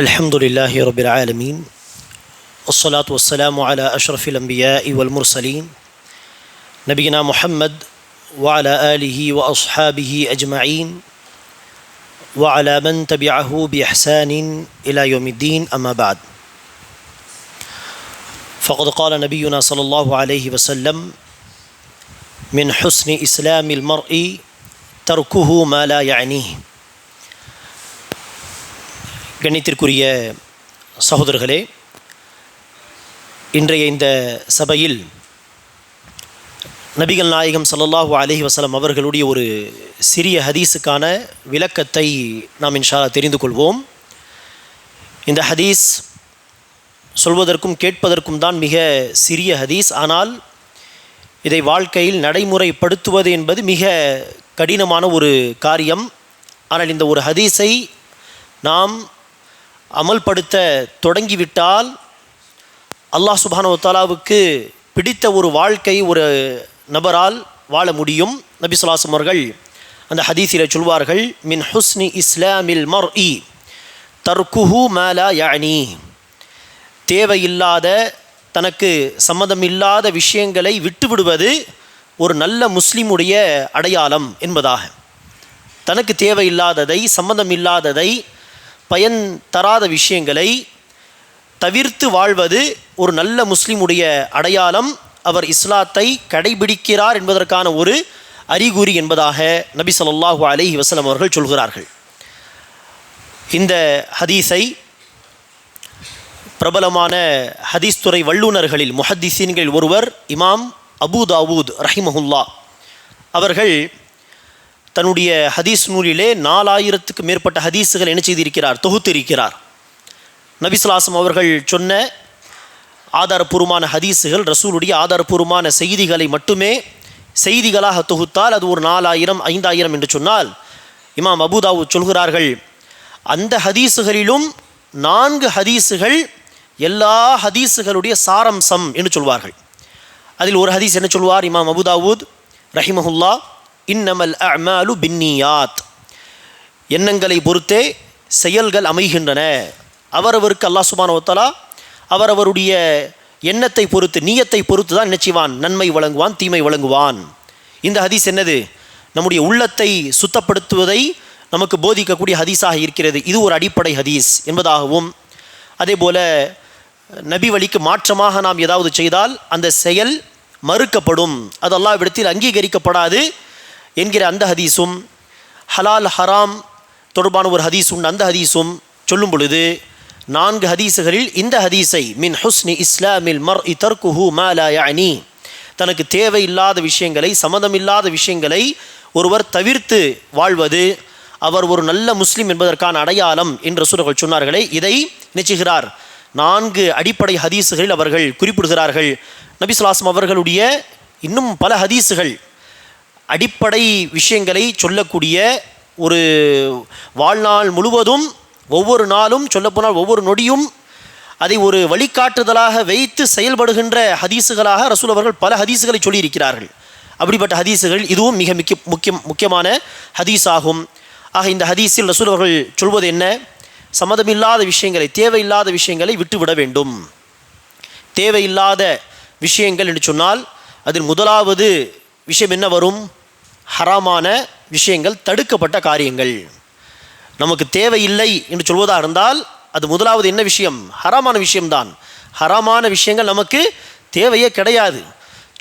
الحمد لله رب العالمين والصلاة والسلام على أشرف الأنبياء والمرسلين نبينا محمد وعلى آله وأصحابه أجمعين وعلى من تبعه بإحسان إلى يوم الدين أما بعد. فقد قال نبينا صلى الله عليه وسلم من حسن إسلام المرء تركه ما لا يعنيه. கண்ணியத்திற்குரிய சகோதரர்களே இன்றைய இந்த சபையில் நபிகள் நாயகம் ஸல்லல்லாஹு அலஹி வசலம் அவர்களுடைய ஒரு சிறிய ஹதீஸுக்கான விளக்கத்தை நாம் இன்ஷா தெரிந்து கொள்வோம். இந்த ஹதீஸ் சொல்வதற்கும் கேட்பதற்கும் தான் மிக சிறிய ஹதீஸ். ஆனால் இதை வாழ்க்கையில் நடைமுறைப்படுத்துவது என்பது மிக கடினமான ஒரு காரியம். ஆனால் இந்த ஒரு ஹதீஸை நாம் அமல்படுத்த தொடங்கிவிட்டால் அல்லாஹ் சுபானுத்தாலாவுக்கு பிடித்த ஒரு வாழ்க்கை ஒரு நபரால் வாழ முடியும். நபி சொல்லாசம் அவர்கள் அந்த ஹதீஸில் சொல்வார்கள் மின் ஹுஸ்னி இஸ்லாமில் மர் இ தர்குஹு மேலா யானி தேவையில்லாத தனக்கு சம்மதமில்லாத விஷயங்களை விட்டுவிடுவது ஒரு நல்ல முஸ்லீமுடைய அடையாளம் என்பதாக. தனக்கு தேவையில்லாததை சம்மதமில்லாததை பயன் தராத விஷயங்களை தவிர்த்து வாழ்வது ஒரு நல்ல முஸ்லீமுடைய அடையாளம். அவர் இஸ்லாத்தை கடைபிடிக்கிறார் என்பதற்கான ஒரு அறிகுறி என்பதாக நபி சொல்லாஹு அலஹி வசலம் அவர்கள் சொல்கிறார்கள். இந்த ஹதீஸை பிரபலமான ஹதீஸ் துறை வல்லுநர்களில் முஹத்திசீன்கள் ஒருவர் இமாம் அபு தாவூத் ரஹிமஹுல்லா அவர்கள் தன்னுடைய ஹதீஸ் நூலிலே நாலாயிரத்துக்கு மேற்பட்ட ஹதீஸுகள் என்ன செய்திருக்கிறார்? தொகுத்திருக்கிறார். நபிசுலாசம் அவர்கள் சொன்ன ஆதாரபூர்வமான ஹதீஸுகள் ரசூலுடைய ஆதாரபூர்வமான செய்திகளை மட்டுமே செய்திகளாக தொகுத்தால் அது ஒரு நாலாயிரம் ஐந்தாயிரம் என்று சொன்னால் இமாம் அபுதாவு சொல்கிறார்கள் அந்த ஹதீஸுகளிலும் நான்கு ஹதீஸுகள் எல்லா ஹதீஸுகளுடைய சாரம்சம் என்று சொல்வார்கள். அதில் ஒரு ஹதீஸ் என்ன சொல்வார்? இமாம் அபுதாவூத் ரஹிமஹுல்லா இன்னமல் அமாலு பின்னியாத். எண்ணங்களை பொறுத்தே செயல்கள் அமைகின்றன. அவரவருக்கு அல்லா சுபானவத்தலா அவரவருடைய எண்ணத்தை பொறுத்து நீயத்தை பொறுத்து தான் நினைச்சிவான் நன்மை வழங்குவான் தீமை வழங்குவான். இந்த ஹதீஸ் என்னது? நம்முடைய உள்ளத்தை சுத்தப்படுத்துவதை நமக்கு போதிக்கக்கூடிய ஹதீஸாக இருக்கிறது. இது ஒரு அடிப்படை ஹதீஸ் என்பதாகவும் அதேபோல நபி வழிக்கு மாற்றமாக நாம் ஏதாவது செய்தால் அந்த செயல் மறுக்கப்படும். அது அல்லாவிடத்தில் அங்கீகரிக்கப்படாது. என்கிற அந்த ஹதீஸும் ஹலால் ஹராம் தொடர்பான ஒரு ஹதீஸ் உண்டு அந்த ஹதீஸும் சொல்லும் பொழுது நான்கு ஹதீஸுகளில் இந்த ஹதீஸை மின் ஹுஸ்னி இஸ்லாமில் மர் இதர்குஹு மாலா தனக்கு தேவையில்லாத விஷயங்களை சம்மதமில்லாத விஷயங்களை ஒருவர் தவிர்த்து வாழ்வது அவர் ஒரு நல்ல முஸ்லீம் என்பதற்கான அடையாளம் என்று சூழர்கள் சொன்னார்களே இதை நினைச்சுகிறார். நான்கு அடிப்படை ஹதீஸுகளில் அவர்கள் குறிப்பிடுகிறார்கள். நபிசுலாசம் அவர்களுடைய இன்னும் பல ஹதீஸுகள் அடிப்படை விஷயங்களை சொல்லக்கூடிய ஒரு வாழ்நாள் முழுவதும் ஒவ்வொரு நாளும் சொல்லப்போனால் ஒவ்வொரு நொடியும் அதை ஒரு வழிகாட்டுதலாக வைத்து செயல்படுகின்ற ஹதீஸுகளாக ரசூல் அவர்கள் பல ஹதீஸுகளை சொல்லியிருக்கிறார்கள். அப்படிப்பட்ட ஹதீஸுகள் இதுவும் மிக முக்கிய முக்கியம் முக்கியமான ஹதீஸ் ஆகும் ஆக இந்த ஹதீஸில் ரசூல் அவர்கள் சொல்வது என்ன? சம்மதமில்லாத விஷயங்களை தேவையில்லாத விஷயங்களை விட்டுவிட வேண்டும். தேவையில்லாத விஷயங்கள் என்று சொன்னால் அதில் முதலாவது விஷயம் என்ன வரும்? ஹராமான விஷயங்கள் தடுக்கப்பட்ட காரியங்கள். நமக்கு தேவையில்லை என்று சொல்வதாக இருந்தால் அது முதலாவது என்ன விஷயம்? ஹராமான விஷயம்தான். ஹராமான விஷயங்கள் நமக்கு தேவையே கிடையாது.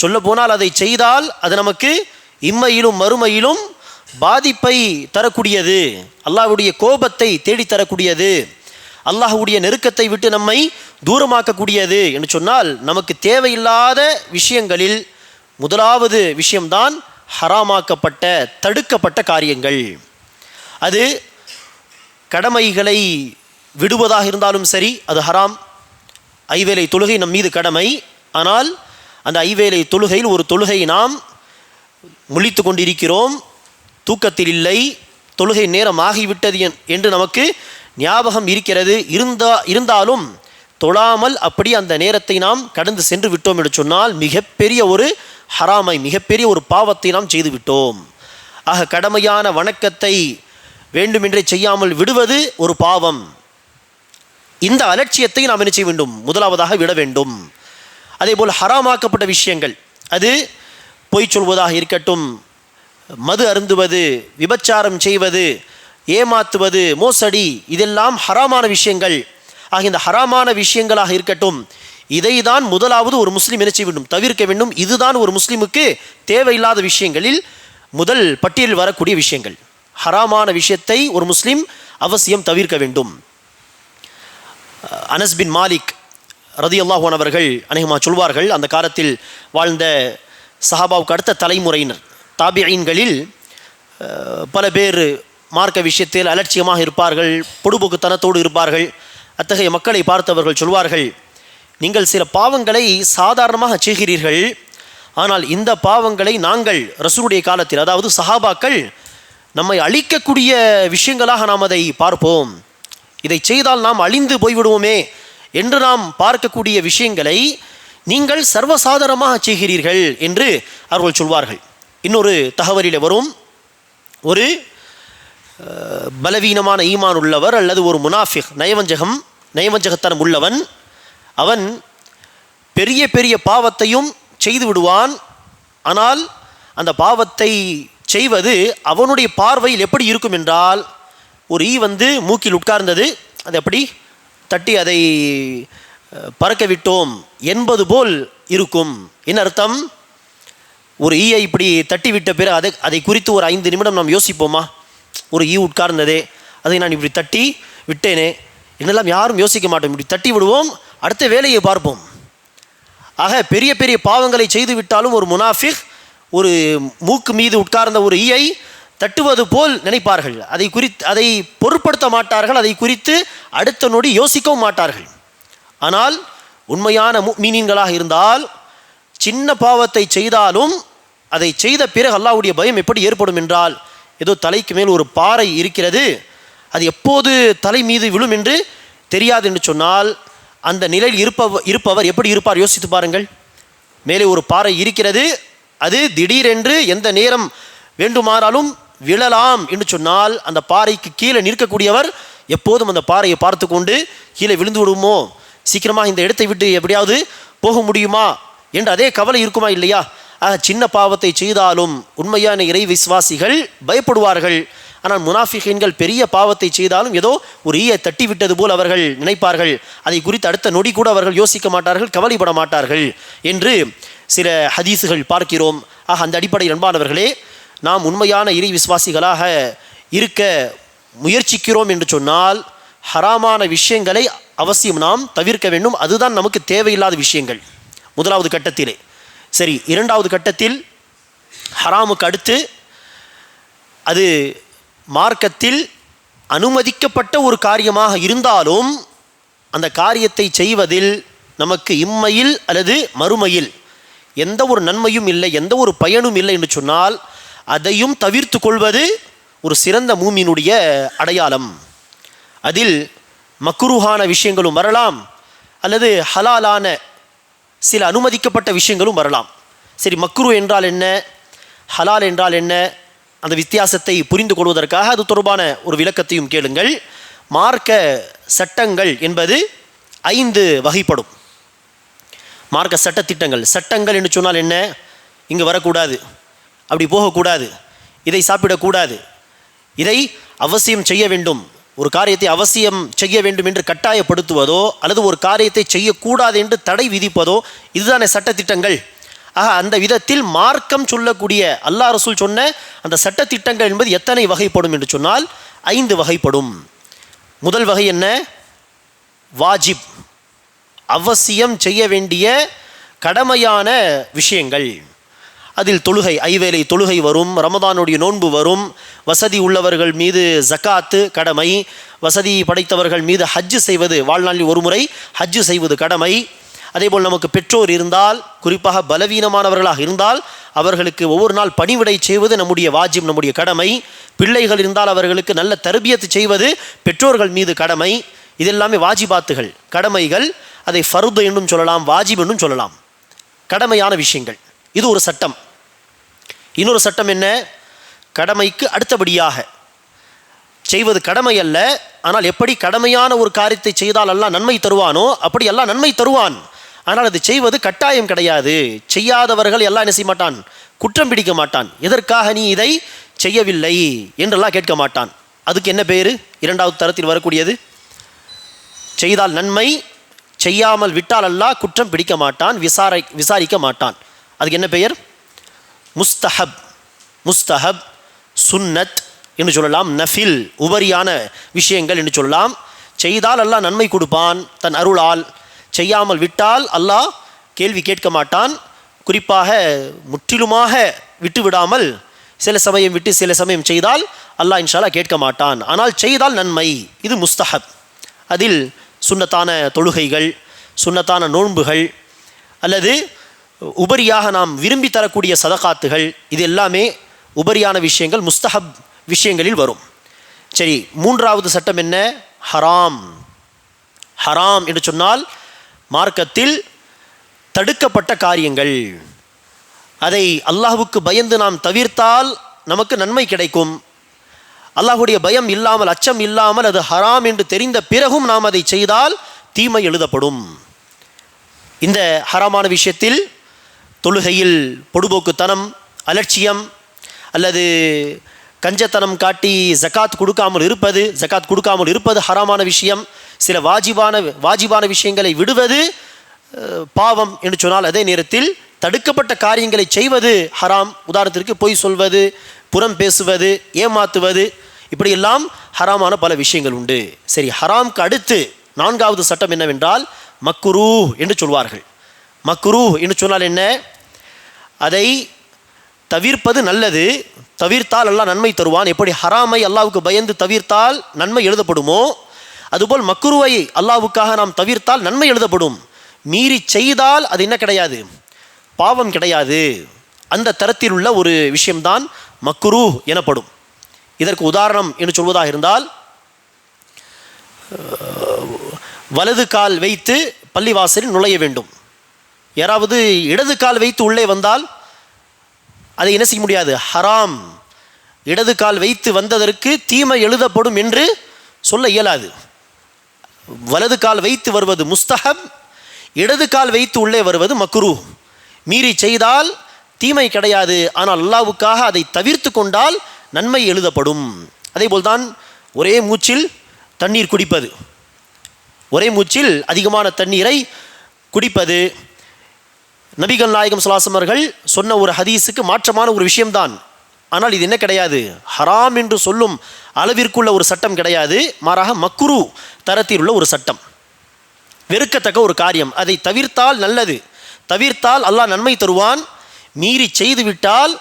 சொல்ல போனால் அதை செய்தால் அது நமக்கு இம்மையிலும் மறுமையிலும் பாதிப்பை தரக்கூடியது. அல்லாஹுடைய கோபத்தை தேடித்தரக்கூடியது அல்லாஹுடைய நெருக்கத்தை விட்டு நம்மை தூரமாக்கக்கூடியது என்று சொன்னால் நமக்கு தேவையில்லாத விஷயங்களில் முதலாவது விஷயம்தான் ஹராமாக்கப்பட்ட தடுக்கப்பட்ட காரியங்கள். அது கடமைகளை விடுவதாக இருந்தாலும் சரி அது ஹராம். ஐவேலை தொழுகை நம் மீது கடமை. ஆனால் அந்த ஐவேலை தொழுகையில் ஒரு தொழுகை நாம் முழித்து கொண்டிருக்கிறோம். தூக்கத்தில் இல்லை. தொழுகை நேரம் ஆகிவிட்டது என்று நமக்கு ஞாபகம் இருக்கிறது. இருந்தா இருந்தாலும் தொழாமல் அப்படி அந்த நேரத்தை நாம் கடந்து சென்று விட்டோம் என்று சொன்னால் மிகப்பெரிய ஒரு ஹராமை மிகப்பெரிய ஒரு பாவத்தை நாம் செய்து விட்டோம் ஆக கடமையான வணக்கத்தை வேண்டுமென்றே செய்யாமல் விடுவது ஒரு பாவம். இந்த அலட்சியத்தை நாம் என்ன செய்ய வேண்டும்? முதலாவதாக விட வேண்டும். அதேபோல் ஹராமாக்கப்பட்ட விஷயங்கள். அது பொய் சொல்வதாக இருக்கட்டும் மது அருந்துவது விபச்சாரம் செய்வது ஏமாத்துவது மோசடி இதெல்லாம் ஹராமான விஷயங்கள். ஆக இந்த ஹராமான விஷயங்களாக இருக்கட்டும் இதை தான் முதலாவது ஒரு முஸ்லீம் என்ன செய்ய வேண்டும்? தவிர்க்க வேண்டும். இதுதான் ஒரு முஸ்லீமுக்கு தேவையில்லாத விஷயங்களில் முதல் பட்டியலில் வரக்கூடிய விஷயங்கள். ஹராமான விஷயத்தை ஒரு முஸ்லீம் அவசியம் தவிர்க்க வேண்டும். அனஸ் பின் மாலிக் ரதி அல்லாஹான் அவர்கள் அநேகமாக சொல்வார்கள் அந்த காலத்தில் வாழ்ந்த சஹாபாவுக்கு அடுத்த தலைமுறையினர் தாபியீன்களில் பல பேர் மார்க்க விஷயத்தில் அலட்சியமாக இருப்பார்கள் பொடுபோக்குத்தனத்தோடு இருப்பார்கள். அத்தகைய மக்களை பார்த்தவர்கள் சொல்வார்கள் நீங்கள் சில பாவங்களை சாதாரணமாக செய்கிறீர்கள். ஆனால் இந்த பாவங்களை நாங்கள் ரசூருடைய காலத்தில் அதாவது சஹாபாக்கள் நம்மை அழிக்கக்கூடிய விஷயங்களாக நாம் அதை பார்ப்போம். இதை செய்தால் நாம் அழிந்து போய்விடுவோமே என்று நாம் பார்க்கக்கூடிய விஷயங்களை நீங்கள் சர்வசாதாரணமாக செய்கிறீர்கள் என்று அவர்கள் சொல்வார்கள். இன்னொரு தகவலில் வரும். ஒரு பலவீனமான ஈமான் உள்ளவர் அல்லது ஒரு முனாஃபிக் நயவஞ்சகம் நயவஞ்சகத்தனம் உள்ளவன் அவன் பெரிய பெரிய பாவத்தையும் செய்து விடுவான். ஆனால் அந்த பாவத்தை செய்வது அவனுடைய பார்வையில் எப்படி இருக்கும் என்றால் ஒரு ஈ வந்து மூக்கில் உட்கார்ந்தது அது எப்படி? தட்டி அதை பறக்க விட்டோம் என்பது போல் இருக்கும். என்ன அர்த்தம்? ஒரு ஈயை இப்படி தட்டி விட்ட பிறகு அதை அதை குறித்து ஒரு ஐந்து நிமிடம் நாம் யோசிப்போமா? ஒரு ஈ உட்கார்ந்ததே அதை நான் இப்படி தட்டி விட்டேனே என்னெல்லாம் யாரும் யோசிக்க மாட்டோம். இப்படி தட்டி விடுவோம் அடுத்த வேலையை பார்ப்போம். ஆக பெரிய பெரிய பாவங்களை செய்துவிட்டாலும் ஒரு முனாஃபிக் ஒரு மூக்கு மீது உட்கார்ந்த ஒரு ஈயை தட்டுவது போல் நினைப்பார்கள். அதை குறித்து அதை பொருட்படுத்த மாட்டார்கள் அதை குறித்து அடுத்த நொடி யோசிக்கவும் மாட்டார்கள். ஆனால் உண்மையான மீனின்களாக இருந்தால் சின்ன பாவத்தை செய்தாலும் அதை செய்த பிறகு அல்லாவுடைய பயம் எப்படி ஏற்படும் என்றால் ஏதோ தலைக்கு மேல் ஒரு பாறை இருக்கிறது அது எப்போது தலை மீது விழும் என்று தெரியாது என்று சொன்னால் அந்த நிலையில் இருப்பவர் இருப்பவர் எப்படி இருப்பார்? யோசித்து பாருங்கள். மேலே ஒரு பாறை இருக்கிறது. அது திடீரென்று எந்த நேரம் வேண்டுமானாலும் விழலாம் என்று சொன்னால் அந்த பாறைக்கு கீழே நிற்கக்கூடியவர் எப்போதும் அந்த பாறையை பார்த்து கொண்டு கீழே விழுந்து விடுமோ? சீக்கிரமாக இந்த இடத்தை விட்டு எப்படியாவது போக முடியுமா? என்று அதே கவலை இருக்குமா இல்லையா? ஆக சின்ன பாவத்தை செய்தாலும் உண்மையான இறை விசுவாசிகள் பயப்படுவார்கள். ஆனால் முனாஃபிகீன்கள் பெரிய பாவத்தை செய்தாலும் ஏதோ ஒரு ஈயை தட்டி விட்டது போல் அவர்கள் நினைப்பார்கள். அதை குறித்து அடுத்த நொடி கூட அவர்கள் யோசிக்க மாட்டார்கள் கவலைப்பட மாட்டார்கள் என்று சில ஹதீஸுகள் பார்க்கிறோம். ஆக அந்த அடிப்படையில் அன்பானவர்களே நாம் உண்மையான இறை விசுவாசிகளாக இருக்க முயற்சிக்கிறோம் என்று சொன்னால் ஹராமான விஷயங்களை அவசியம் நாம் தவிர்க்க வேண்டும். அதுதான் நமக்கு தேவையில்லாத விஷயங்கள். முதலாவது கட்டத்திலே. சரி இரண்டாவது கட்டத்தில் ஹராமுக்கு அடுத்து அது மார்க்கத்தில் அனுமதிக்கப்பட்ட ஒரு காரியமாக இருந்தாலும் அந்த காரியத்தை செய்வதில் நமக்கு இம்மையில் அல்லது மறுமையில் எந்த ஒரு நன்மையும் இல்லை எந்த ஒரு பயனும் இல்லை என்று சொன்னால் அதையும் தவிர்த்து கொள்வது ஒரு சிறந்த மூமியினுடைய அடையாளம். அதில் மக்குருஹான விஷயங்களும் வரலாம் அல்லது ஹலாலான சில அனுமதிக்கப்பட்ட விஷயங்களும் வரலாம். சரி மக்ரு என்றால் என்ன? ஹலால் என்றால் என்ன? அந்த வித்தியாசத்தை புரிந்து கொள்வதற்காக அது தொடர்பான ஒரு விளக்கத்தையும் கேளுங்கள். மார்க்க சட்டங்கள் என்பது ஐந்து வகைப்படும். மார்க்க சட்டத்திட்டங்கள். சட்டங்கள் என்று சொன்னால் என்ன? இங்கே வரக்கூடாது. அப்படி போகக்கூடாது. இதை சாப்பிடக்கூடாது. இதை அவசியம் செய்ய வேண்டும். ஒரு காரியத்தை அவசியம் செய்ய வேண்டும் என்று கட்டாயப்படுத்துவதோ அல்லது ஒரு காரியத்தை செய்யக்கூடாது என்று தடை விதிப்பதோ இதுதானே சட்டத்திட்டங்கள். ஆக அந்த விதத்தில் மார்க்கம் சொல்லக்கூடிய அல்லா ரசூல் சொன்ன அந்த சட்டத்திட்டங்கள் என்பது எத்தனை வகைப்படும் என்று சொன்னால் ஐந்து வகைப்படும். முதல் வகை என்ன? வாஜிப். அவசியம் செய்ய வேண்டிய கடமையான விஷயங்கள். அதில் தொழுகை ஐவேளை தொழுகை வரும் ரமதானுடைய நோன்பு வரும் வசதி உள்ளவர்கள் மீது ஜக்காத்து கடமை வசதி படைத்தவர்கள் மீது ஹஜ்ஜு செய்வது வாழ்நாளில் ஒருமுறை ஹஜ்ஜு செய்வது கடமை. அதேபோல் நமக்கு பெற்றோர் இருந்தால் குறிப்பாக பலவீனமானவர்களாக இருந்தால் அவர்களுக்கு ஒவ்வொரு நாள் பணிவிடை செய்வது நம்முடைய வாஜிப் நம்முடைய கடமை. பிள்ளைகள் இருந்தால் அவர்களுக்கு நல்ல தருபியத்து செய்வது பெற்றோர்கள் மீது கடமை. இதெல்லாமே வாஜிபாத்துகள் கடமைகள். அதை ஃபருது என்றும் சொல்லலாம் வாஜிப் என்றும் சொல்லலாம். கடமையான விஷயங்கள். இது ஒரு சட்டம். இன்னொரு சட்டம் என்ன? கடமைக்கு அடுத்தபடியாக. செய்வது கடமை அல்ல ஆனால் எப்படி கடமையான ஒரு காரியத்தை செய்தால் எல்லாம் நன்மை தருவானோ அப்படி எல்லாம் நன்மை தருவான். ஆனால் அது செய்வது கட்டாயம் கிடையாது. செய்யாதவர்கள் எல்லாம் என்ன செய்ய மாட்டான்? குற்றம் பிடிக்க மாட்டான். எதற்காக நீ இதை செய்யவில்லை? என்றெல்லாம் கேட்க மாட்டான். அதுக்கு என்ன பேர்? இரண்டாவது தரத்தில் வரக்கூடியது. செய்தால் நன்மை செய்யாமல் விட்டால் அல்லாஹ் குற்றம் பிடிக்க மாட்டான் விசாரை விசாரிக்க மாட்டான். அதுக்கு என்ன பெயர்? முஸ்தஹப். முஸ்தஹப் சுன்னத் என்று சொல்லலாம். நஃபில் உபரியான விஷயங்கள் என்று சொல்லலாம். செய்தால் அல்லா நன்மை கொடுப்பான் தன் அருளால். செய்யாமல் விட்டால் அல்லாஹ் கேள்வி கேட்க மாட்டான். குறிப்பாக முற்றிலுமாக விட்டு விடாமல் சில சமயம் விட்டு சில சமயம் செய்தால் அல்லாஹ் இன்ஷால்லா கேட்க மாட்டான். ஆனால் செய்தால் நன்மை. இது முஸ்தஹப். அதில் சுண்ணத்தான தொழுகைகள் சுன்னத்தான நோன்புகள் அல்லது உபரியாக நாம் விரும்பி தரக்கூடிய சதகாத்துகள் இது எல்லாமே உபரியான விஷயங்கள் முஸ்தஹப் விஷயங்களில் வரும். சரி மூன்றாவது சட்டம் என்ன? ஹராம். ஹராம் என்று சொன்னால் மார்க்கத்தில் தடுக்கப்பட்ட காரியங்கள். அதை அல்லாஹுக்கு பயந்து நாம் தவிர்த்தால் நமக்கு நன்மை கிடைக்கும். அல்லாஹ்வுடைய பயம் இல்லாமல் அச்சம் இல்லாமல் அது ஹராம் என்று தெரிந்த பிறகும் நாம் அதை செய்தால் தீமை எழுதப்படும். இந்த ஹராமான விஷயத்தில் தொழுகையில் பொடுபோக்குத்தனம் அலட்சியம் அல்லது கஞ்சத்தனம் காட்டி ஜக்காத் கொடுக்காமல் இருப்பது ஜகாத் கொடுக்காமல் இருப்பது ஹராமான விஷயம். சில வாஜிபான வாஜிபான விஷயங்களை விடுவது பாவம் என்று சொன்னால் அதே நேரத்தில் தடுக்கப்பட்ட காரியங்களை செய்வது ஹராம். உதாரணத்திற்கு பொய் சொல்வது புறம் பேசுவது ஏமாத்துவது இப்படியெல்லாம் ஹராமான பல விஷயங்கள் உண்டு. சரி ஹராம்க்கு அடுத்து நான்காவது சட்டம் என்னவென்றால் மக்குரூ என்று சொல்வார்கள். மக்குரூ என்று சொன்னால் என்ன? அதை தவிர்ப்பது நல்லது. தவிர்த்தால் அல்லாஹ் நன்மை தருவான். எப்படி ஹராமை அல்லாவுக்கு பயந்து தவிர்த்தால் நன்மை எழுதப்படுமோ அதுபோல் மக்குருவை அல்லாவுக்காக நாம் தவிர்த்தால் நன்மை எழுதப்படும். மீறி செய்தால் அது என்ன கிடையாது? பாவம் கிடையாது. அந்த தரத்தில் உள்ள ஒரு விஷயம்தான் மக்குரு எனப்படும். இதற்கு உதாரணம் என்று சொல்வதாக இருந்தால் வலது கால் வைத்து பள்ளிவாசலில் நுழைய வேண்டும். யாராவது இடது கால் வைத்து உள்ளே வந்தால் அதை என்ன செய்ய முடியாது? ஹராம். இடது கால் வைத்து வந்ததற்கு தீமை எழுதப்படும் என்று சொல்ல இயலாது. வலது கால் வைத்து வருவது முஸ்தஹப் இடது கால் வைத்து உள்ளே வருவது மக்ரூ. மீறி செய்தால் தீமை கிடையாது. ஆனால் அல்லாவுக்காக அதை தவிர்த்து கொண்டால் நன்மை எழுதப்படும். அதேபோல்தான் ஒரே மூச்சில் தண்ணீர் குடிப்பது. ஒரே மூச்சில் அதிகமான தண்ணீரை குடிப்பது. நபிகள் நாயகம் சுலாசமர்கள் சொன்ன ஒரு ஹதீஸுக்கு மாற்றமான ஒரு விஷயம்தான். ஆனால் இது என்ன கிடையாது? ஹராம் என்று சொல்லும் அளவிற்குள்ள ஒரு சட்டம் கிடையாது. மாறாக மக்குரு தரத்தில் உள்ள ஒரு சட்டம். வெறுக்கத்தக்க ஒரு காரியம். அதை தவிர்த்தால் நல்லது. தவிர்த்தால் அல்லாஹ் நன்மை தருவான். மீறி செய்துவிட்டால்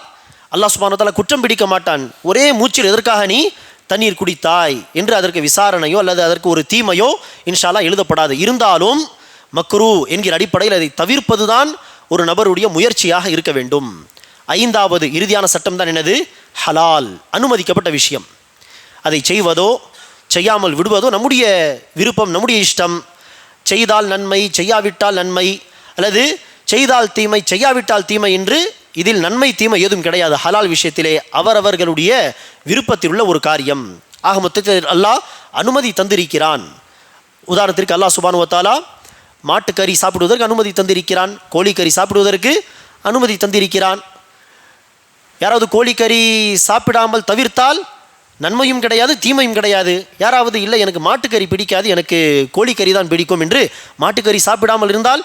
அல்லாஹ் சுபானத்தால் குற்றம் பிடிக்க மாட்டான். ஒரே மூச்சில் எதற்காக நீ தண்ணீர் குடித்தாய்? என்று அதற்கு விசாரணையோ அல்லது அதற்கு ஒரு தீமையோ இன்ஷால்லா எழுதப்படாது. இருந்தாலும் மக்ரூ என்கிற அடிப்படையில் அதை தவிர்ப்பதுதான் ஒரு நபருடைய முயற்சியாக இருக்க வேண்டும். ஐந்தாவது இறுதியான சட்டம் தான் என்னது? ஹலால் அனுமதிக்கப்பட்ட விஷயம். அதை செய்வதோ செய்யாமல் விடுவதோ நம்முடைய விருப்பம் நம்முடைய இஷ்டம். செய்தால் நன்மை செய்யாவிட்டால் நன்மை அல்லது செய்தால் தீமை செய்யாவிட்டால் தீமை என்று இதில் நன்மை தீமை ஏதும் கிடையாது. ஹலால் விஷயத்திலே அவரவர்களுடைய விருப்பத்தில் உள்ள ஒரு காரியம். ஆக மொத்தத்தில் அல்லாஹ் அனுமதி தந்திருக்கிறான். உதாரணத்திற்கு அல்லாஹ் சுபானுவத்தாலா மாட்டுக்கறி சாப்பிடுவதற்கு அனுமதி தந்திருக்கிறான் கோழிக்கறி சாப்பிடுவதற்கு அனுமதி தந்திருக்கிறான். யாராவது கோழிக்கறி சாப்பிடாமல் தவிர்த்தால் நன்மையும் கிடையாது தீமையும் கிடையாது. யாராவது இல்லை எனக்கு மாட்டுக்கறி பிடிக்காது எனக்கு கோழிக்கறி தான் பிடிக்கும் என்று மாட்டுக்கறி சாப்பிடாமல் இருந்தால்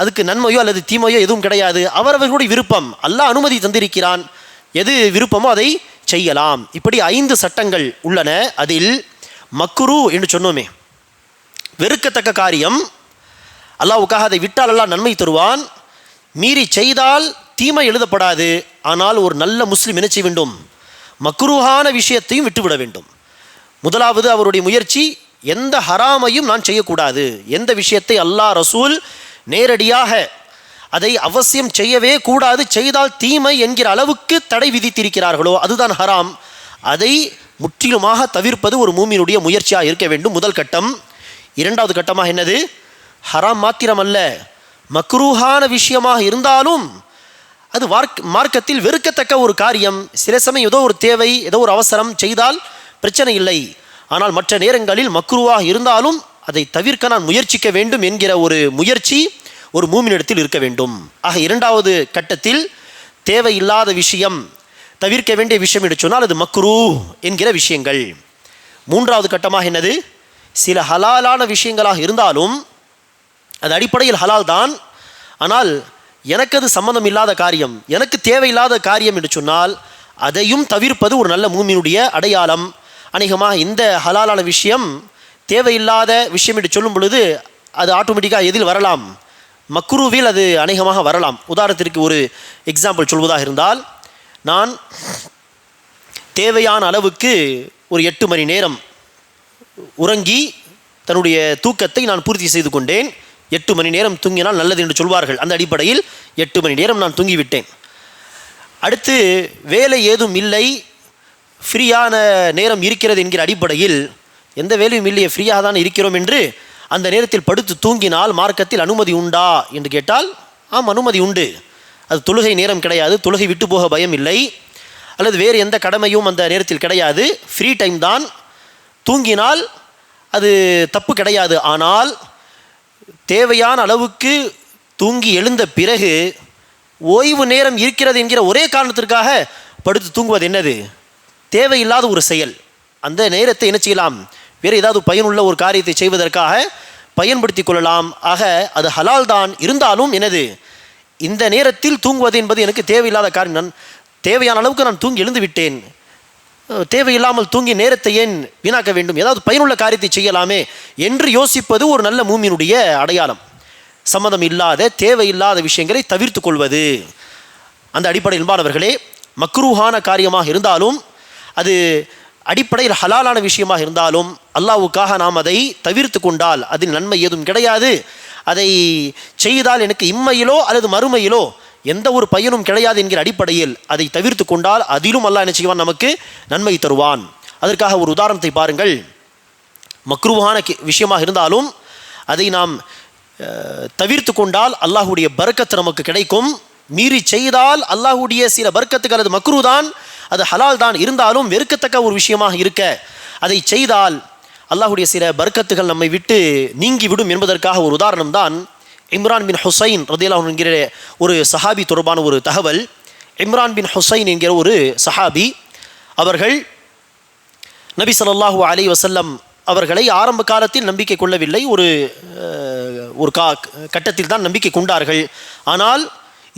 அதுக்கு நன்மையோ அல்லது தீமையோ எதுவும் கிடையாது. அவரவர்களுடைய விருப்பம் அல்லாஹ் அனுமதி தந்திருக்கிறான். எது விருப்பமோ அதை செய்யலாம். இப்படி ஐந்து சட்டங்கள் உள்ளன. அதில் மக்குரு என்று சொன்னோமே. வெறுக்கத்தக்க காரியம். அல்லாவுக்காக அதை விட்டால் அல்லாஹ் நன்மை தருவான். மீறி செய்தால் தீமை எழுதப்படாது ஆனால் ஒரு நல்ல முஸ்லீம் என்ன செய்ய வேண்டும்? மக்ரூஹான விஷயத்தையும் விட்டுவிட வேண்டும். முதலாவது அவருடைய முயற்சி எந்த ஹராமையும் நான் செய்யக்கூடாது. எந்த விஷயத்தை அல்லாஹ் ரசூல் நேரடியாக அதை அவசியம் செய்யவே கூடாது செய்தால் தீமை என்கிற அளவுக்கு தடை விதித்திருக்கிறார்களோ அதுதான் ஹராம். அதை முற்றிலுமாக தவிர்ப்பது ஒரு மூமியினுடைய முயற்சியாக இருக்க வேண்டும். முதல் கட்டம். இரண்டாவது கட்டமாக என்னது? ஹராம் மாத்திரமல்ல. மக்ரூஹான விஷயமாக இருந்தாலும் அது வார்க் மார்க்கத்தில் வெறுக்கத்தக்க ஒரு காரியம். சில சமயம் ஏதோ ஒரு தேவை ஏதோ ஒரு அவசரம் செய்தால் பிரச்சனை இல்லை. ஆனால் மற்ற நேரங்களில் மக்ருவாக இருந்தாலும் அதை தவிர்க்க நான் முயற்சிக்க வேண்டும் என்கிற ஒரு முயற்சி ஒரு மூமினிடத்தில் இருக்க வேண்டும். ஆக இரண்டாவது கட்டத்தில் தேவையில்லாத விஷயம் தவிர்க்க வேண்டிய விஷயம் என்று சொன்னால் அது மக்ரூ என்கிற விஷயங்கள். மூன்றாவது கட்டமாக என்னது? சில ஹலாலான விஷயங்களாக இருந்தாலும் அது அடிப்படையில் ஹலால் தான். ஆனால் எனக்கு அது சம்மந்தம் இல்லாத காரியம் எனக்கு தேவையில்லாத காரியம் என்று சொன்னால் அதையும் தவிர்ப்பது ஒரு நல்ல மூமியினுடைய அடையாளம். அநேகமாக இந்த ஹலாலான விஷயம் தேவையில்லாத விஷயம் என்று சொல்லும் பொழுது அது ஆட்டோமேட்டிக்காக எதில் வரலாம்? மக்ருவில் அது அநேகமாக வரலாம். உதாரணத்திற்கு ஒரு எக்ஸாம்பிள் சொல்வதாக இருந்தால் நான் தேவையான அளவுக்கு ஒரு எட்டு மணி நேரம் உறங்கி தன்னுடைய தூக்கத்தை நான் பூர்த்தி செய்து கொண்டேன். எட்டு மணி நேரம் தூங்கினால் நல்லது என்று சொல்வார்கள். அந்த அடிப்படையில் எட்டு மணி நேரம் நான் தூங்கிவிட்டேன். அடுத்து வேலை ஏதும் இல்லை. ஃப்ரீயான நேரம் இருக்கிறது என்கிற அடிப்படையில் எந்த வேலையும் இல்லையே ஃப்ரீயாக தான் இருக்கிறோம் என்று அந்த நேரத்தில் படுத்து தூங்கினால் மார்க்கத்தில் அனுமதி உண்டா என்று கேட்டால் ஆம் அனுமதி உண்டு. அது தொழுகை நேரம் கிடையாது தொழுகை விட்டு போக பயம் இல்லை. அல்லது வேறு எந்த கடமையும் அந்த நேரத்தில் கிடையாது. ஃப்ரீ டைம் தான். தூங்கினால் அது தப்பு கிடையாது. ஆனால் தேவையான அளவுக்கு தூங்கி எழுந்த பிறகு ஓய்வு நேரம் இருக்கிறது என்கிற ஒரே காரணத்திற்காக படுத்து தூங்குவது என்னது? தேவையில்லாத ஒரு செயல். அந்த நேரத்தை என்ன செய்யலாம்? வேறு ஏதாவது பயனுள்ள ஒரு காரியத்தை செய்வதற்காக பயன்படுத்தி கொள்ளலாம். ஆக அது ஹலால் தான். இருந்தாலும் எனது இந்த நேரத்தில் தூங்குவது என்பது எனக்கு தேவையில்லாத காரணம் நான் தேவையான அளவுக்கு நான் தூங்கி எழுந்து விட்டேன். தேவையில்லாமல் தூங்கி நேரத்தை ஏன் வீணாக்க வேண்டும்? ஏதாவது பயனுள்ள காரியத்தை செய்யலாமே என்று யோசிப்பது ஒரு நல்ல மூமியினுடைய அடையாளம். சம்மதம் இல்லாத தேவையில்லாத விஷயங்களை தவிர்த்து கொள்வது. அந்த அடிப்படையில் மாணவர்களே மக்ரூஹான காரியமாக இருந்தாலும் அது அடிப்படையில் ஹலாலான விஷயமாக இருந்தாலும் அல்லாவுக்காக நாம் அதை தவிர்த்து கொண்டால் அதில் நன்மை ஏதும் கிடையாது. அதை செய்தால் எனக்கு இம்மையிலோ அல்லது மறுமையிலோ எந்த ஒரு பயனும் கிடையாது என்கிற அடிப்படையில் அதை தவிர்த்து கொண்டால் அதிலும் அல்லாஹ் என்ன செய்வான்? நமக்கு நன்மை தருவான். அதற்காக ஒரு உதாரணத்தை பாருங்கள். மக்ருவான விஷயமாக இருந்தாலும் அதை நாம் தவிர்த்து கொண்டால் அல்லாஹுடைய பர்க்கத்து நமக்கு கிடைக்கும். மீறி செய்தால் அல்லாஹுடைய சில பர்க்கத்துக்கு அல்லது மக்ரு தான் அது ஹலால் தான் இருந்தாலும் வெறுக்கத்தக்க ஒரு விஷயமாக இருக்க அதை செய்தால் அல்லாஹுடைய சில பர்க்கத்துகள் நம்மை விட்டு நீங்கிவிடும் என்பதற்காக ஒரு உதாரணம் தான் இம்ரான் பின் ஹுசைன் ரதியல்லா என்கிற ஒரு சஹாபி தொடர்பான ஒரு தகவல். இம்ரான் பின் ஹுசைன் என்கிற ஒரு சஹாபி. அவர்கள் நபி ஸல்லல்லாஹு அலி வசல்லம் அவர்களை ஆரம்ப காலத்தில் நம்பிக்கை கொள்ளவில்லை. ஒரு ஒரு கா கட்டத்தில் தான் நம்பிக்கை கொண்டார்கள். ஆனால்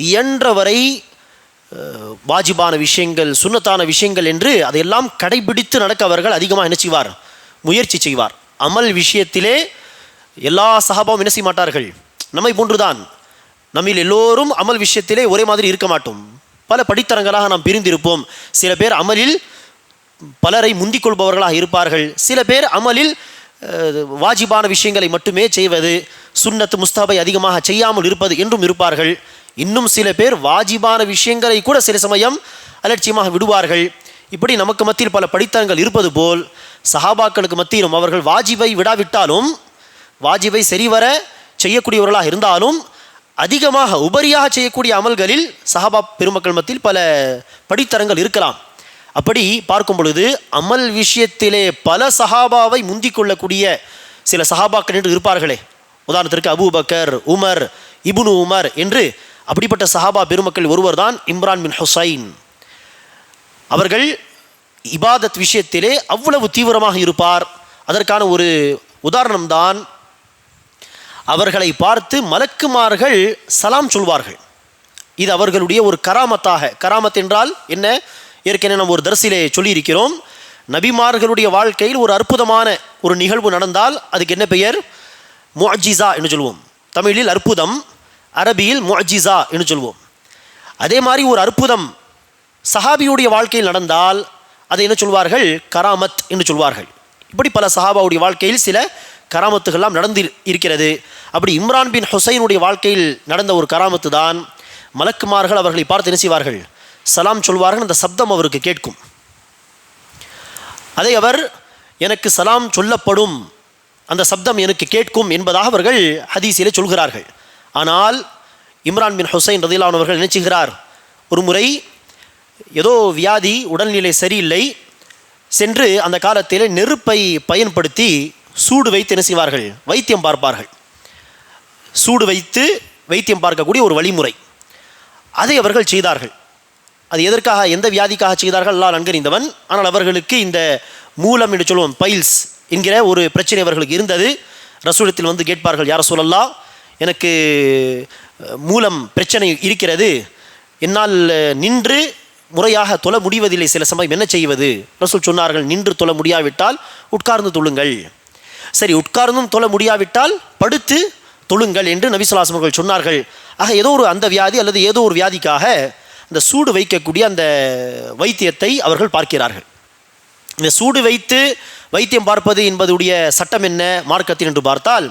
இயன்றவரை வாஜிபான விஷயங்கள் சுண்ணத்தான விஷயங்கள் என்று அதையெல்லாம் கடைபிடித்து நடக்க அவர்கள் அதிகமாக என்ன செய்வார்? முயற்சி செய்வார். அமல் விஷயத்திலே எல்லா சகாபாவும் என்ன செய்ய மாட்டார்கள்? நம்மை போன்றுதான். நம்மில் எல்லோரும் அமல் விஷயத்திலே ஒரே மாதிரி இருக்க மாட்டோம். பல படித்தரங்களாக நாம் பிரிந்திருப்போம். சில பேர் அமலில் பலரை முந்திக் கொள்பவர்களாக இருப்பார்கள். சில பேர் அமலில் வாஜிபான விஷயங்களை மட்டுமே செய்வது சுன்னத்து முஸ்தாபை அதிகமாக செய்யாமல் இருப்பது என்றும் இருப்பார்கள். இன்னும் சில பேர் வாஜிபான விஷயங்களை கூட சில சமயம் அலட்சியமாக விடுவார்கள். இப்படி நமக்கு மத்தியில் பல படித்தரங்கள் இருப்பது போல் சஹாபாக்களுக்கு மத்தியிலும் அவர்கள் வாஜிபை விடாவிட்டாலும் வாஜிபை சரிவர செய்யக்கூடியவர்களாக இருந்தாலும் அதிகமாக உபரியாக செய்யக்கூடிய அமல்களில் சஹாபா பெருமக்கள் மத்தியில் பல படித்தரங்கள் இருக்கலாம். அப்படி பார்க்கும் பொழுது அமல் விஷயத்திலே பல சஹாபாவை முந்திக் கொள்ளக்கூடிய சில சஹாபாக்கள் என்று இருப்பார்களே. உதாரணத்திற்கு அபூபக்கர் உமர் இபுனு உமர் என்று அப்படிப்பட்ட சஹாபா பெருமக்கள் ஒருவர் தான் இம்ரான் பின் ஹுசைன். அவர்கள் இபாதத் விஷயத்திலே அவ்வளவு தீவிரமாக இருப்பார். அதற்கான ஒரு உதாரணம்தான் அவர்களை பார்த்து மலக்குமார்கள் சலாம் சொல்வார்கள். இது அவர்களுடைய ஒரு கராமத்தாக. கராமத் என்றால் என்ன? ஏற்கனவே நம்ம ஒரு தரிசிலே சொல்லியிருக்கிறோம். நபிமார்களுடைய வாழ்க்கையில் ஒரு அற்புதமான ஒரு நிகழ்வு நடந்தால் அதுக்கு என்ன பெயர்? முஅஜிசா என்று சொல்வோம். தமிழில் அற்புதம் அரபியில் முஅஜிசா என்று சொல்வோம். அதே மாதிரி ஒரு அற்புதம் சஹாபியுடைய வாழ்க்கையில் நடந்தால் அதை என்ன சொல்வார்கள்? கராமத் என்று சொல்வார்கள். இப்படி பல சஹாபாவுடைய வாழ்க்கையில் சில கராமத்துகள்லாம் நடந்து இருக்கிறது. அப்படி இம்ரான் பின் ஹுசைனுடைய வாழ்க்கையில் நடந்த ஒரு கராமத்து தான் மலக்குமார்கள் அவர்களை பார்த்து என்ன செய்வார்கள்? சலாம் சொல்வார்கள் அந்த சப்தம் அவருக்கு கேட்கும். அதை அவர் எனக்கு சலாம் சொல்லப்படும் அந்த சப்தம் எனக்கு கேட்கும் என்பதாக அவர்கள் ஹதீஸிலே சொல்கிறார்கள். ஆனால் இம்ரான் பின் ஹுசைன் ரதிலான் அவர்கள் நினைச்சுகிறார் ஒரு முறை ஏதோ வியாதி உடல்நிலை சரியில்லை சென்று அந்த காலத்தில் நெருப்பை பயன்படுத்தி சூடு வைத்து என்ன செய்வார்கள்? வைத்தியம் பார்ப்பார்கள். சூடு வைத்து வைத்தியம் பார்க்கக்கூடிய ஒரு வழிமுறை. அதை அவர்கள் செய்தார்கள். அது எதற்காக எந்த வியாதிக்காக செய்தார்கள்? எல்லாம் நன்கறிந்தவன். ஆனால் அவர்களுக்கு இந்த மூலம் என்று சொல்லுவோம் பைல்ஸ் என்கிற ஒரு பிரச்சனை அவர்களுக்கு இருந்தது. ரசூலத்தில் வந்து கேட்பார்கள் யார் சொல்லலாம் எனக்கு மூலம் பிரச்சனை இருக்கிறது. என்னால் நின்று முறையாக தொலை முடிவதில்லை. சில சமயம் என்ன செய்வது? ரசூல் சொன்னார்கள் நின்று தொலை முடியாவிட்டால் உட்கார்ந்து தொழுங்கள். சரி உட்கார்ந்தும் தொழ முடியாவிட்டால் படுத்து தொழுங்கள் என்று நபிசுல்லாசம் அவர்கள் சொன்னார்கள். ஆக ஏதோ ஒரு அந்த வியாதி அல்லது ஏதோ ஒரு வியாதிக்காக அந்த சூடு வைக்கக்கூடிய அந்த வைத்தியத்தை அவர்கள் பார்க்கிறார்கள். இந்த சூடு வைத்து வைத்தியம் பார்ப்பது என்பதுடைய சட்டம் என்ன? மார்க்கத்தில் என்று பார்த்தால்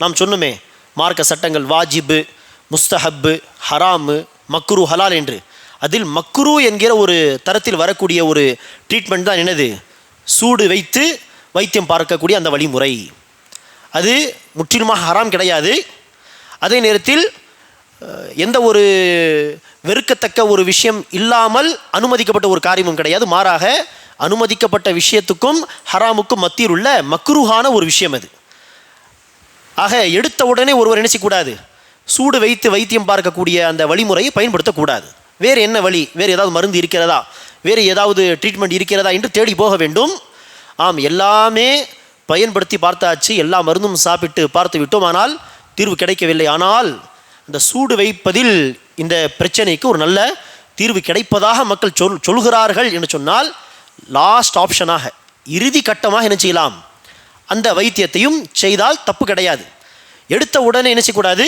நாம் சொன்னோமே மார்க்க சட்டங்கள் வாஜிபு முஸ்தஹப்பு ஹராமு மக்ரு ஹலால் என்று. அதில் மக்ரு என்கிற ஒரு தரத்தில் வரக்கூடிய ஒரு ட்ரீட்மெண்ட் தான் என்னது? சூடு வைத்து வைத்தியம் பார்க்கக்கூடிய அந்த வழிமுறை. அது முற்றிலுமாக ஹராம் கிடையாது. அதே நேரத்தில் எந்த ஒரு வெறுக்கத்தக்க ஒரு விஷயம் இல்லாமல் அனுமதிக்கப்பட்ட ஒரு காரியமும் கிடையாது. மாறாக அனுமதிக்கப்பட்ட விஷயத்துக்கும் ஹராமுக்கும் மத்தியில் உள்ள மக்ரூஹான ஒரு விஷயம் அது. ஆக எடுத்த உடனே ஒருவர் நினைச்சிக்கூடாது சூடு வைத்து வைத்தியம் பார்க்கக்கூடிய அந்த வழிமுறையை பயன்படுத்தக்கூடாது. வேறு என்ன வழி? வேறு ஏதாவது மருந்து இருக்கிறதா? வேறு ஏதாவது ட்ரீட்மெண்ட் இருக்கிறதா? என்று தேடி போக வேண்டும். ஆம் எல்லாமே பயன்படுத்தி பார்த்தாச்சு. எல்லா மருந்தும் சாப்பிட்டு பார்த்து விட்டோம். ஆனால் தீர்வு கிடைக்கவில்லை. ஆனால் அந்த சூடு வைப்பதில் இந்த பிரச்சனைக்கு ஒரு நல்ல தீர்வு கிடைப்பதாக மக்கள் சொல் சொல்கிறார்கள் என்று சொன்னால் லாஸ்ட் ஆப்ஷனாக இறுதி கட்டமாக என்ன செய்யலாம்? அந்த வைத்தியத்தையும் செய்தால் தப்பு கிடையாது. எடுத்த உடனே என்ன செய்யக்கூடாது?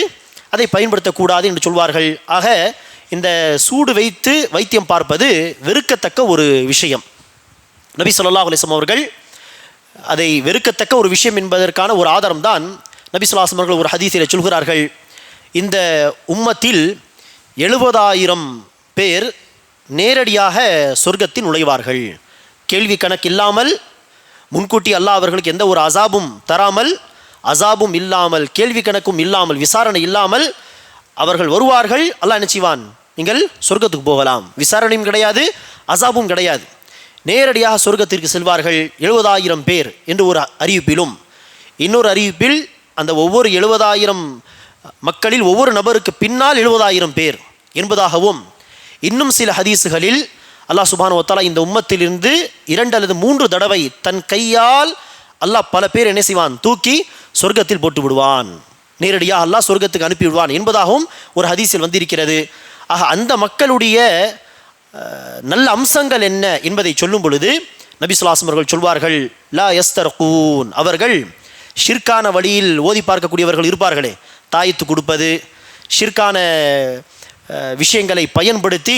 அதை பயன்படுத்தக்கூடாது என்று சொல்வார்கள். ஆக இந்த சூடு வைத்து வைத்தியம் பார்ப்பது வெறுக்கத்தக்க ஒரு விஷயம். நபி சொல்லா அலிஸ்லாம் அவர்கள் அதை வெறுக்கத்தக்க ஒரு விஷயம் என்பதற்கான ஒரு ஆதாரம் தான் நபிசுல்லாசம் அவர்கள் ஒரு ஹதீஸில் சொல்கிறார்கள். இந்த உம்மத்தில் எழுபதாயிரம் பேர் நேரடியாக சொர்க்கத்தில் நுழைவார்கள். கேள்வி கணக்கில்லாமல் முன்கூட்டி அல்லாஹ் அவர்களுக்கு எந்த ஒரு அசாபும் தராமல் அசாபும் இல்லாமல் கேள்வி கணக்கும் இல்லாமல் விசாரணை இல்லாமல் அவர்கள் வருவார்கள். அல்லாஹ் என்ன நீங்கள் சொர்க்கத்துக்கு போகலாம். விசாரணையும் கிடையாது அசாபும் கிடையாது. நேரடியாக சொர்க்கத்திற்கு செல்வார்கள் எழுபதாயிரம் பேர் என்று ஒரு அறிவிப்பிலும் இன்னொரு அறிவிப்பில் அந்த ஒவ்வொரு எழுபதாயிரம் மக்களில் ஒவ்வொரு நபருக்கு பின்னால் எழுபதாயிரம் பேர் என்பதாகவும் இன்னும் சில ஹதீஸுகளில் அல்லாஹ் சுபானு ஒத்தாலா இந்த உம்மத்திலிருந்து இரண்டு அல்லது மூன்று தடவை தன் கையால் அல்லாஹ் பல பேர் என்ன செய்வான்? தூக்கி சொர்க்கத்தில் போட்டு விடுவான் நேரடியாக அல்லாஹ் சொர்க்கத்துக்கு அனுப்பி விடுவான் என்பதாகவும் ஒரு ஹதீஸில் வந்திருக்கிறது. ஆக அந்த மக்களுடைய நல்ல அம்சங்கள் என்ன என்பதை சொல்லும் பொழுது நபி அவர்கள் சொல்வார்கள் லா யஸ்தர்கூன். அவர்கள் ஷிர்கான வழியில் ஓதி பார்க்கக்கூடியவர்கள் இருப்பார்களே தாயத்து கொடுப்பது ஷிர்கான விஷயங்களை பயன்படுத்தி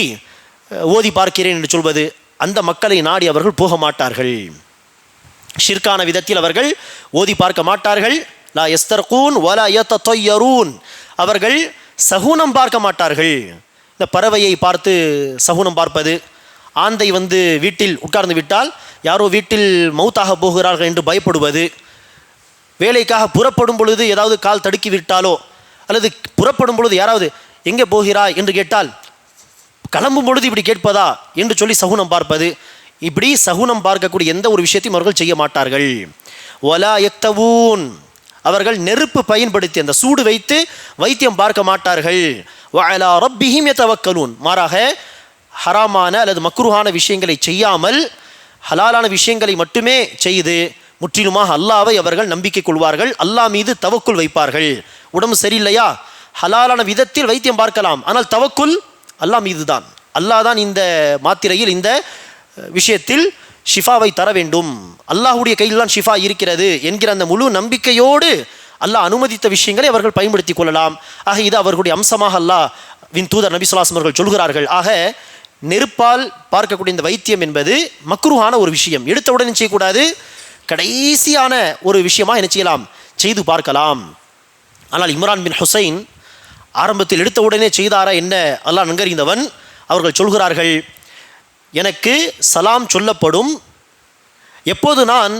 ஓதி பார்க்கிறேன் என்று சொல்வது அந்த மக்களை நாடி அவர்கள் போக மாட்டார்கள். ஷிர்கான விதத்தில் அவர்கள் ஓதி பார்க்க மாட்டார்கள். லா எஸ்தர் கூன் ஒலா எத்த தொய்யரூன் அவர்கள் சகுனம் பார்க்க மாட்டார்கள். இந்த பறவையை பார்த்து சகுனம் பார்ப்பது. ஆந்தை வந்து வீட்டில் உட்கார்ந்து விட்டால் யாரோ வீட்டில் மௌத்தாக போகிறார்கள் என்று பயப்படுவது. வேலைக்காக புறப்படும் பொழுது ஏதாவது கால் தடுக்கி விட்டாலோ அல்லது புறப்படும் பொழுது யாராவது எங்கே போகிறாய் என்று கேட்டால் கிளம்பும் பொழுது இப்படி கேட்பதா? என்று சொல்லி சகுனம் பார்ப்பது. இப்படி சகுனம் பார்க்கக்கூடிய எந்த ஒரு விஷயத்தையும் அவர்கள் செய்ய மாட்டார்கள். ஒலா எக்தவூன் அவர்கள் நெருப்பு பயன்படுத்தி அந்த சூடு வைத்து வைத்தியம் பார்க்க மாட்டார்கள். வஅலா ரப்பிஹிம் யதவக்கலூன். மாறாக ஹராமான அல்லது மக்ருஹான விஷயங்களை செய்யாமல் ஹலாலான விஷயங்களை மட்டுமே செய்து முற்றிலுமாக அல்லாவை அவர்கள் நம்பிக்கை கொள்வார்கள். அல்லாஹ் மீது தவக்குள் வைப்பார்கள். உடம்பு சரியில்லையா? ஹலாலான விதத்தில் வைத்தியம் பார்க்கலாம். ஆனால் தவக்குள் அல்லாஹ் மீது தான் அல்லாஹ் தான் இந்த மாத்திரையில் இந்த விஷயத்தில் ஷிஃபாவை தர வேண்டும். அல்லாஹ்வுடைய கையில் தான் ஷிஃபா இருக்கிறது என்கிற அந்த முழு நம்பிக்கையோடு அல்லாஹ் அனுமதித்த விஷயங்களை அவர்கள் பயன்படுத்திக் கொள்ளலாம். ஆக இது அவர்களுடைய அம்சமாக அல்லாஹ் வின் தூதர் நபி ஸல்லல்லாஹு அவர்கள் சொல்கிறார்கள். ஆக நெருப்பால் பார்க்கக்கூடிய இந்த வைத்தியம் என்பது மக்ருஹான ஒரு விஷயம். எடுத்தவுடன் செய்யக்கூடாது? கடைசியான ஒரு விஷயமாக என்ன செய்யலாம்? செய்து பார்க்கலாம். ஆனால் இம்ரான் பின் ஹுசைன் ஆரம்பத்தில் எடுத்தவுடனே செய்தாரா என்ன? அல்லாஹ் நங்கறிந்தவன் அவர்கள் சொல்கிறார்கள். எனக்கு சலாம் சொல்லப்படும். எப்போது நான்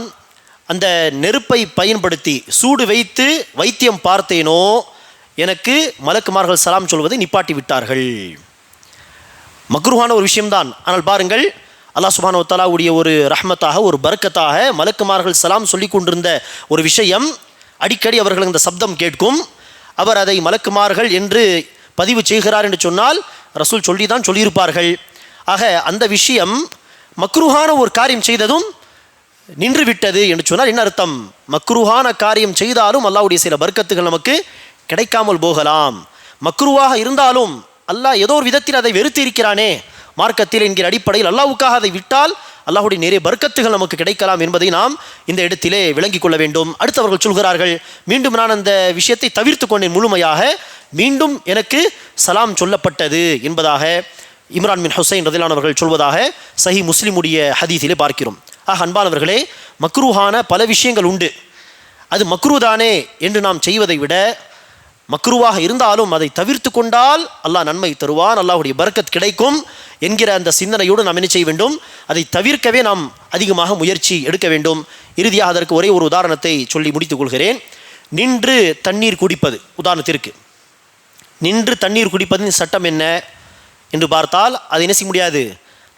அந்த நெருப்பை பயன்படுத்தி சூடு வைத்து வைத்தியம் பார்த்தேனோ எனக்கு மலக்குமார்கள் சலாம் சொல்வதை நிப்பாட்டி விட்டார்கள். மக்ருஹான ஒரு விஷயம்தான். ஆனால் பாருங்கள் அல்லா சுபானோ தலாவுடைய ஒரு ரஹ்மத்தாக ஒரு பறக்கத்தாக மலக்குமார்கள் சலாம் சொல்லி கொண்டிருந்த ஒரு விஷயம். அடிக்கடி அவர்கள் இந்த சப்தம் கேட்கும். அவர் அதை மலக்குமார்கள் என்று பதிவு செய்கிறார் என்று சொன்னால் ரசூல் சொல்லி தான் சொல்லியிருப்பார்கள். ஆக அந்த விஷயம் மக்ருஹான ஒரு காரியம் செய்ததும் நின்று விட்டது என்று சொன்னால் என்ன அர்த்தம்? மக்ருஹான காரியம் செய்தாலும் அல்லாஹ்வுடைய சில பர்க்கத்துகள் நமக்கு கிடைக்காமல் போகலாம். மக்ருவாக இருந்தாலும் அல்லாஹ் ஏதோ ஒரு விதத்தில் அதை வெறுத்து இருக்கிறானே. மார்க்கத்தில் என்கிற அடிப்படையில் அல்லாஹ்வுக்காக அதை விட்டால் அல்லாஹுடைய நிறைய பர்க்கத்துகள் நமக்கு கிடைக்கலாம் என்பதை நாம் இந்த இடத்திலே விளங்கிக் கொள்ள வேண்டும். அடுத்தவர்கள் சொல்கிறார்கள் மீண்டும் நான் அந்த விஷயத்தை தவிர்த்து கொண்டேன் முழுமையாக. மீண்டும் எனக்கு சலாம் சொல்லப்பட்டது என்பதாக இம்ரான் பின் ஹுசைன் ரதிலானவர்கள் சொல்வதாக சஹி முஸ்லிமுடைய ஹதீஸிலே பார்க்கிறோம். ஆக அன்பானவர்களே மக்ரூஹான பல விஷயங்கள் உண்டு. அது மக்ரூ தானே என்று நாம் செய்வதை விட மக்ருவாக இருந்தாலும் அதை தவிர்த்து கொண்டால் அல்லாஹ் நன்மை தருவான் அல்லாஹுடைய பரக்கத் கிடைக்கும் என்கிற அந்த சிந்தனையோடு நாம் என்ன செய்ய வேண்டும்? அதை தவிர்க்கவே நாம் அதிகமாக முயற்சி எடுக்க வேண்டும். இறுதியாக அதற்கு ஒரே ஒரு உதாரணத்தை சொல்லி முடித்துக் கொள்கிறேன். நின்று தண்ணீர் குடிப்பது உதாரணத்திற்கு. நின்று தண்ணீர் குடிப்பதின் சட்டம் என்ன? என்று பார்த்தால் அதை என்ன செய்ய முடியாது?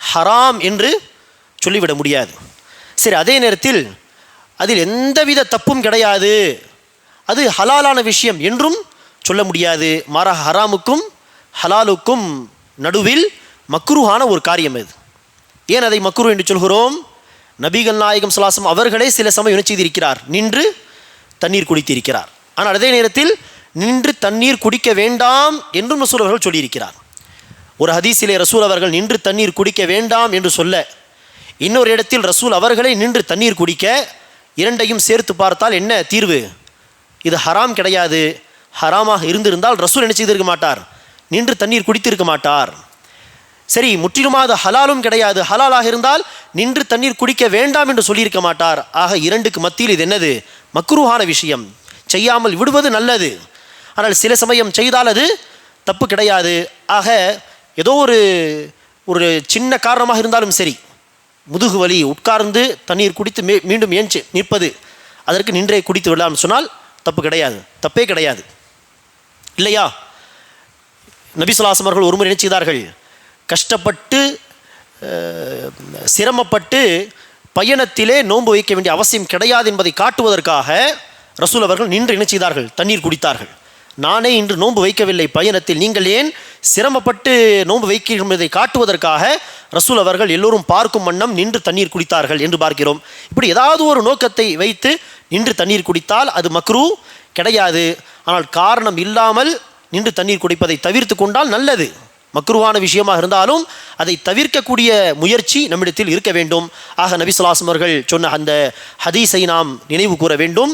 ஹராம் என்று சொல்லிவிட முடியாது. சரி அதே நேரத்தில் அதில் எந்தவித தப்பும் கிடையாது. அது ஹலாலான விஷயம் என்றும் சொல்ல முடியாது. மாறாக ஹராமுக்கும் ஹலாலுக்கும் நடுவில் மக்ருஹான ஒரு காரியம் இது ஏன் அதை மக்ரு என்று சொல்கிறோம்? நபிகள் நாயகம் சலாசம் அவர்களே சில சமயம் என்ன செய்திருக்கிறார்? நின்று தண்ணீர் குடித்திருக்கிறார். ஆனால் அதே நேரத்தில் நின்று தண்ணீர் குடிக்க வேண்டாம் என்றும் ரசூல் அவர்கள் சொல்லியிருக்கிறார். ஒரு ஹதீஸிலே ரசூல் அவர்கள் நின்று தண்ணீர் குடிக்க வேண்டாம் என்று சொல்ல இன்னொரு இடத்தில் ரசூல் அவர்களே நின்று தண்ணீர் குடிக்க இரண்டையும் சேர்த்து பார்த்தால் என்ன தீர்வு? இது ஹராம் கிடையாது. ஹராமாக இருந்திருந்தால் ரசூல் என்ன செய்திருக்க மாட்டார்? நின்று தண்ணீர் குடித்திருக்க மாட்டார். சரி முற்றிலுமா அது ஹலாலும் கிடையாது. ஹலாலாக இருந்தால் நின்று தண்ணீர் குடிக்க வேண்டாம் என்று சொல்லியிருக்க மாட்டார். ஆக இரண்டுக்கு மத்தியில் இது என்னது? மக்ரூஹான விஷயம். செய்யாமல் விடுவது நல்லது. ஆனால் சில சமயம் செய்தால் அது தப்பு கிடையாது. ஆக ஏதோ ஒரு ஒரு சின்ன காரணமாக இருந்தாலும் சரி முதுகு வலி உட்கார்ந்து தண்ணீர் குடித்து மீ மீண்டும் ஏஞ்சி நிற்பது அதற்கு நின்றே குடித்து விடலாம்னு சொன்னால் தப்பு கிடையாது தப்பே கிடையாது. இல்லையா? நபிசுலாசம் அவர்கள் ஒருமுறை நினைச்சுகிறார்கள் செய்தார்கள்? கஷ்டப்பட்டு சிரமப்பட்டு பயணத்திலே நோன்பு வைக்க வேண்டிய அவசியம் கிடையாது என்பதை காட்டுவதற்காக ரசூல் அவர்கள் நின்று நினைச்சுகிறார்கள் செய்தார்கள்? தண்ணீர் குடித்தார்கள். நானே இன்று நோன்பு வைக்கவில்லை. பயணத்தில் நீங்கள் ஏன் சிரமப்பட்டு நோன்பு வைக்கின்றதை காட்டுவதற்காக ரசூல் அவர்கள் எல்லோரும் பார்க்கும் வண்ணம் நின்று தண்ணீர் குடித்தார்கள் என்று பார்க்கிறோம். இப்படி ஏதாவது ஒரு நோக்கத்தை வைத்து நின்று தண்ணீர் குடித்தால் அது மக்ரூ கிடையாது. ஆனால் காரணம் இல்லாமல் நின்று தண்ணீர் குடிப்பதை தவிர்த்து கொண்டால் நல்லது. மக்ருவான விஷயமாக இருந்தாலும் அதை தவிர்க்கக்கூடிய முயற்சி நம்மிடத்தில் இருக்க வேண்டும். ஆக நபி அவர்கள் சொன்ன அந்த ஹதீஸை நாம் நினைவு கூற வேண்டும்.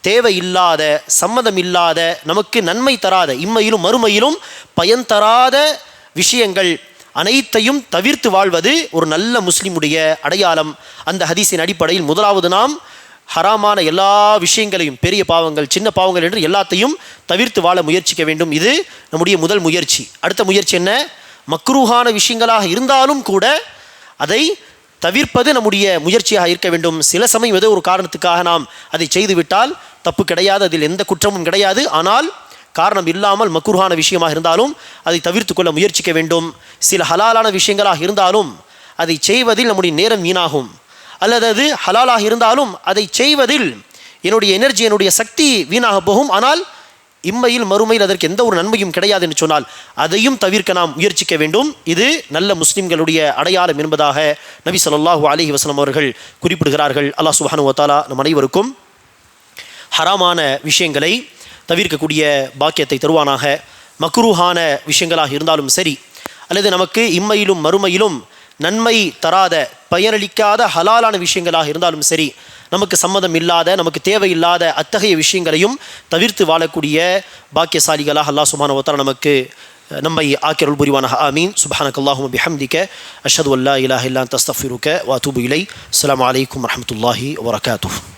தேவையில்லாத சம்மதம் இல்லாத நமக்கு நன்மை தராத இம்மையிலும் மறுமையிலும் பயன் தராத விஷயங்கள் அனைத்தையும் தவிர்த்து வாழ்வது ஒரு நல்ல முஸ்லீமுடைய அடையாளம். அந்த ஹதீஸின் அடிப்படையில் முதலாவது நாம் ஹராமான எல்லா விஷயங்களையும் பெரிய பாவங்கள் சின்ன பாவங்கள் என்று எல்லாத்தையும் தவிர்த்து வாழ முயற்சிக்க வேண்டும். இது நம்முடைய முதல் முயற்சி. அடுத்த முயற்சி என்ன? மக்ரூஹான விஷயங்களாக இருந்தாலும் கூட அதை தவிர்ப்பது நம்முடைய முயற்சியாக இருக்க வேண்டும். சில சமயம் ஏதோ ஒரு காரணத்துக்காக நாம் அதை செய்துவிட்டால் தப்பு கிடையாது அதில் எந்த குற்றமும் கிடையாது. ஆனால் காரணம் இல்லாமல் மக்ருஹான விஷயமாக இருந்தாலும் அதை தவிர்த்து கொள்ள முயற்சிக்க வேண்டும். சில ஹலாலான விஷயங்களாக இருந்தாலும் அதை செய்வதில் நம்முடைய நேரம் வீணாகும். அல்லது அது ஹலாலாக இருந்தாலும் அதை செய்வதில் என்னுடைய எனர்ஜி என்னுடைய சக்தி வீணாக போகும். ஆனால் இம்மையில் மறுமையில் அதற்கு எந்த ஒரு நன்மையும் கிடையாது என்று சொன்னால் அதையும் தவிர்க்க நாம் முயற்சிக்க வேண்டும். இது நல்ல முஸ்லிம்களுடைய அடையாளம் என்பதாக நபி சொல்லாஹூ அலைஹி வசலம் அவர்கள் குறிப்பிடுகிறார்கள். அல்லாஹ் சுஹானு வத்தாலா நம் அனைவருக்கும் ஹராமான விஷயங்களை தவிர்க்கக்கூடிய பாக்கியத்தை தருவானாக. மக்ரூஹான விஷயங்களாக இருந்தாலும் சரி அல்லது நமக்கு இம்மையிலும் மறுமையிலும் நன்மை தராத பயனளிக்காத ஹலாலான விஷயங்களாக இருந்தாலும் சரி நமக்கு சம்மதம் இல்லாத நமக்கு தேவையில்லாத அத்தகைய விஷயங்களையும் தவிர்த்து வாழக்கூடிய பாக்கியசாலிகளாக அல்லாஹ் சுபான வ நமக்கு நம்மை ஆக்கிரல் புரிவானாக. ஆமீன். சுப்ஹானக அல்லாஹும்ம பிஹம்திக அஷ்ஹது அல்லா இலாஹ் இல்லா தஸ்தஃபிருக்க வாத்துபு இலை அலாம் வலைக்கம் வரமத்துல்லாஹி வரகாத்து